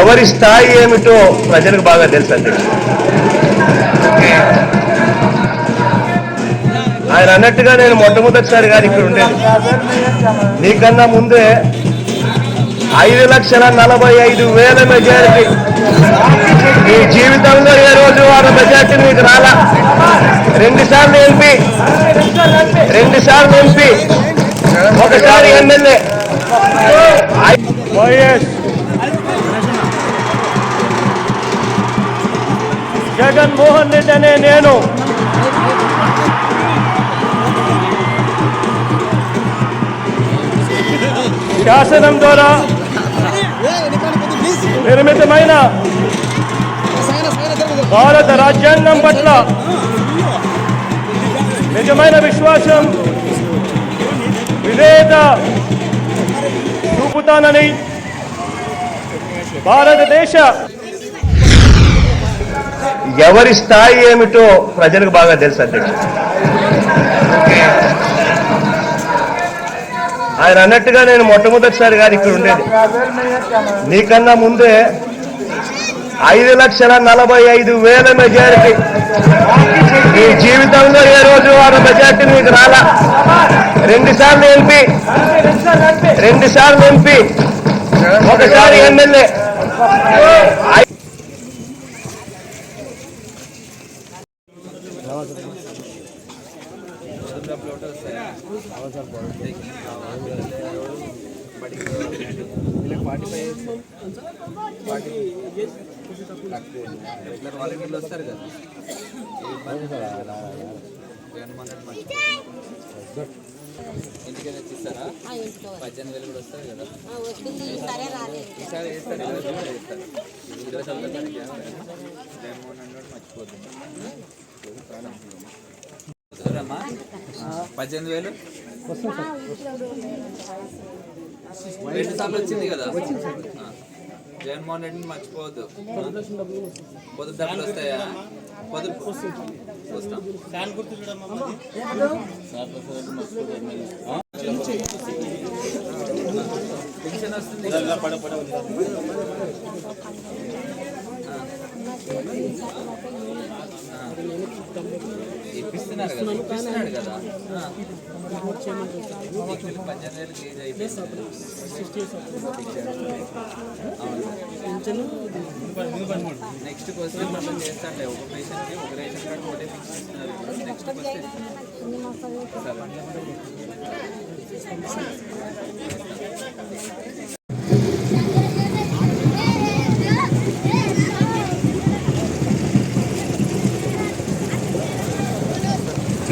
ఎవరి స్థాయి ఏమిటో ప్రజలకు బాగా తెలుసు అధ్యక్షుడు ఆయన అన్నట్టుగా నేను మొట్టమొదటిసారి గారు ఇక్కడ ఉండేది. నీకన్నా ముందే ఐదు లక్షల నలభై ఐదు వేల మెజారిటీ. నీ జీవితంలో ఏ రోజు వారు మెజార్టీ నీకు రాలా? రెండు సార్లు ఎంపీ. రెండు సార్లు ఎంపీ. ఒకసారి ఎమ్మెల్యే. వైఎస్. జగన్మోహన్ రెడ్డి అనే నేను. శాసనం ద్వారా నిర్మితమైన భారత రాజ్యాంగం పట్ల నిజమైన విశ్వాసం విధేయత చూపుతానని భారతదేశ ఎవరి స్థాయి ఏమిటో ప్రజలకు బాగా తెలుసు అధ్యక్షుడు ఆయన అన్నట్టుగా నేను మొట్టమొదటిసారి గారు ఇక్కడ ఉండేది. నీకన్నా ముందే ఐదు లక్షల నలభై ఐదు వేల మెజారిటీ. నీ జీవితంలో ఏ రోజు వారు మెజారిటీ నీకు రాలా? రెండు సార్లు ఎంపీ. రెండు సార్లు ఎంపీ. ఒకసారి ఎమ్మెల్యే. రెగ్యులర్ వాళ్ళకి వీళ్ళు వస్తారు కదా ఏ ఇబ్బంది కదా. ఇస్తారా పద్దెనిమిది వేలు కూడా వస్తారు కదా ఈసారి వేస్తారు ఇరవై సంవత్సరాలు జగన్మోహన్ మర్చిపోతుంది పద్దెనిమిది వేలు రెండు సార్లు వచ్చింది కదా? జగన్మోహన్ రెడ్డిని మర్చిపోవద్దు. పొదుపు డబ్బులు వస్తాయా? పొదుపు వస్తాం. పెన్షన్ వస్తుంది. ఇప్పిస్తున్నారు కదా కదా. పద్దెనిమిది అయిపోయింది. నెక్స్ట్ క్వశ్చన్ మనం చేస్తాంలే ఒక పేషెంట్ ఒక రేషన్ కార్డు ఒకటే ఫిక్స్ నెక్స్ట్ క్వశ్చన్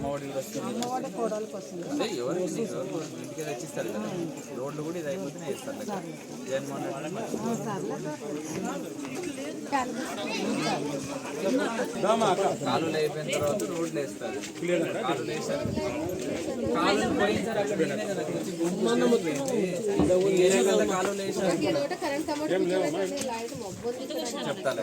అమ్మ ఒడికి వస్తుంది అదే ఇంటికి తెచ్చిస్తారు కదా రోడ్లు కూడా ఇది అయిపోతేనే ఇస్తారు జగన్మోహన్ రెడ్డి కాలువలు అయిపోయిన తర్వాత రోడ్లు వేస్తారు కాలువలు వేస్తారు కాలువలు పోయించారు అక్కడ కాలువలు వేసారు చెప్తాను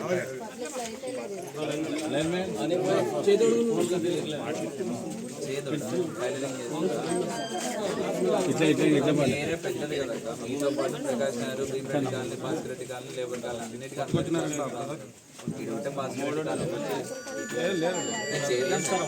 చేదుడా? టైలరింగ్ చేస్తుందా? ఏరియా పెద్దది కదా అక్క. మీతో పాటు Prakash Nagar Bheem Reddy colony Bhaskar Reddy colony labour colony అన్నిటికీ అనుకుంటున్నారు ఇది ఉంటే భాస్కర్ రెడ్డి కాలనీ నేను చేద్దాం సార్.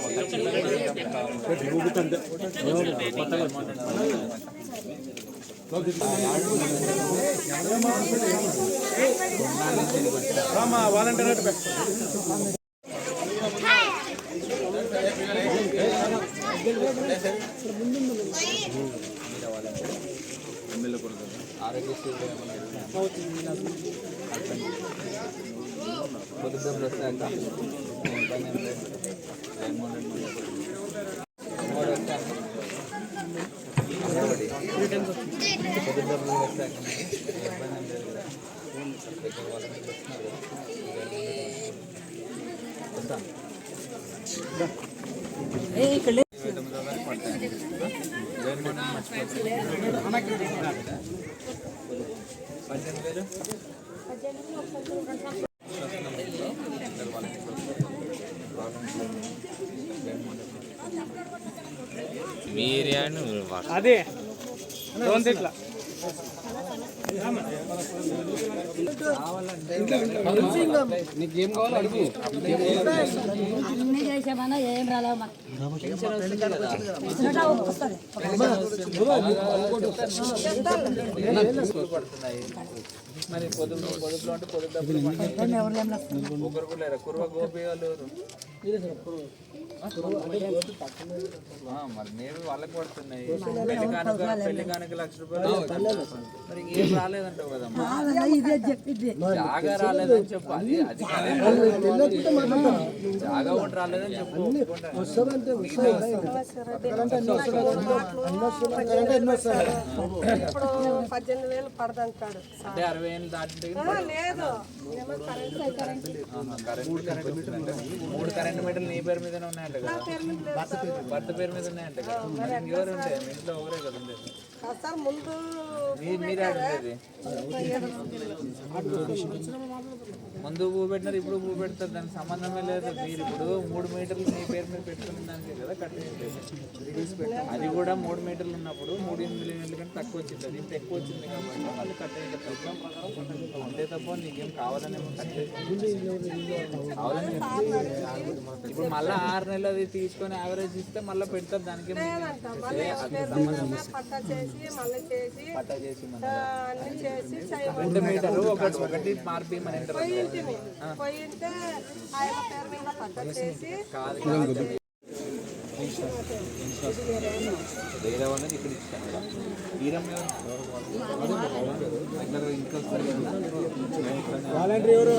ఆరోగ్యశ్రీలో ఏమన్నా పొద్దున్న వస్తాక ఇబ్బంది ఏం లేదు జగన్మోహన్ ఇబ్బంది లేదు. కదా దగ్గర వస్తున్నారు కదా వస్తాను జగన్మోహన్ అదే. ఇట్లా నీకేం కావాలి అడుగు అన్ని చేసామన్నా ఏం రాలేవు మరి పొదుపు పొదుపులో అంటే పొదుపు డబ్బులు ఒకరు కూడా కుర్వ గోపి వాళ్ళు మరి మేము వాళ్ళకి పడుతున్నాయి. పెళ్ళి కానుక పెళ్ళి కానుక లక్ష రూపాయలు మరి ఇంకేం రాలేదంటావు కదమ్మా? జాగా రాలేదని చెప్పు. అది. జాగా ఒకటి రాలేదని చెప్పు. ఇప్పుడు పద్దెనిమిది వేలు పడదంటాడు అంటే అరవై ఏళ్ళు దాటితే లేదు. మూడు కరెంట్ మీటర్లు నీ పేరు మీదనే ఉన్నాయంట కదా. భర్త పేరు మీద ఉన్నాయంట కదా. ఇంకెవరు ఉంటాయి? ఇంట్లో ఒకరే కదా సార్ ముందు ముందు పువ్వు పెట్టినారు ఇప్పుడు పువ్వు పెడతారు. దానికి సంబంధమే లేదు. మీరు ఇప్పుడు మూడు మీటర్లు మీ పేరు మీద పెట్టుకున్న దానికి కదా కట్టేది అది కూడా మూడు మీటర్లు ఉన్నప్పుడు మూడు ఎనిమిది మీటర్ల కంటే తక్కువ వచ్చింది. అది ఇప్పుడు ఎక్కువ వచ్చింది కాబట్టి వాళ్ళు కట్టేది అంతే తప్ప నీకేం కావాలని కావాలని ఇప్పుడు మళ్ళీ ఆరు నెలలు అది తీసుకొని యావరేజ్ ఇస్తే మళ్ళీ పెడతారు. దానికి పట్టా చేసి మళ్ళీ చేసి అన్ని చేసి చేయమని రెండు మీటర్లు ఒకటి ఒకటి మార్పి మన ఇంటర్ పోయింటిమి. పోయింటే ఆయన పేరు మీద పట్టా చేసి కాదు కాదు వేరే వాళ్ళని ఇక్కడ ఇచ్చాను కదా వీరం రెగ్యులర్ ఇంకా వస్తారు కదా వాలంటీర్ ఎవరు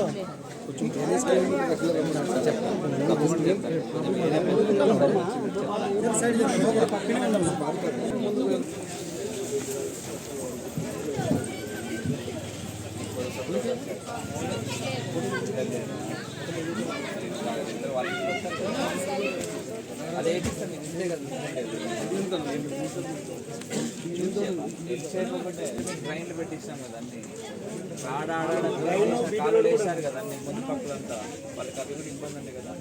తప్పకుండా చెప్తాను. కొంచెం వేరే పెద్దలు ఒకసారి చెప్తాను. అదే కదా ట్రైన్లు పెట్టిస్తాం కదండి ఆడ ఆడ కాలు వేసారు ముందు పక్కలంతా వాళ్ళకి అది కూడా ఇబ్బంది కదా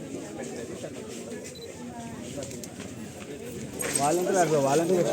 వాలంటీర్ అక్కడ వాలంటీర్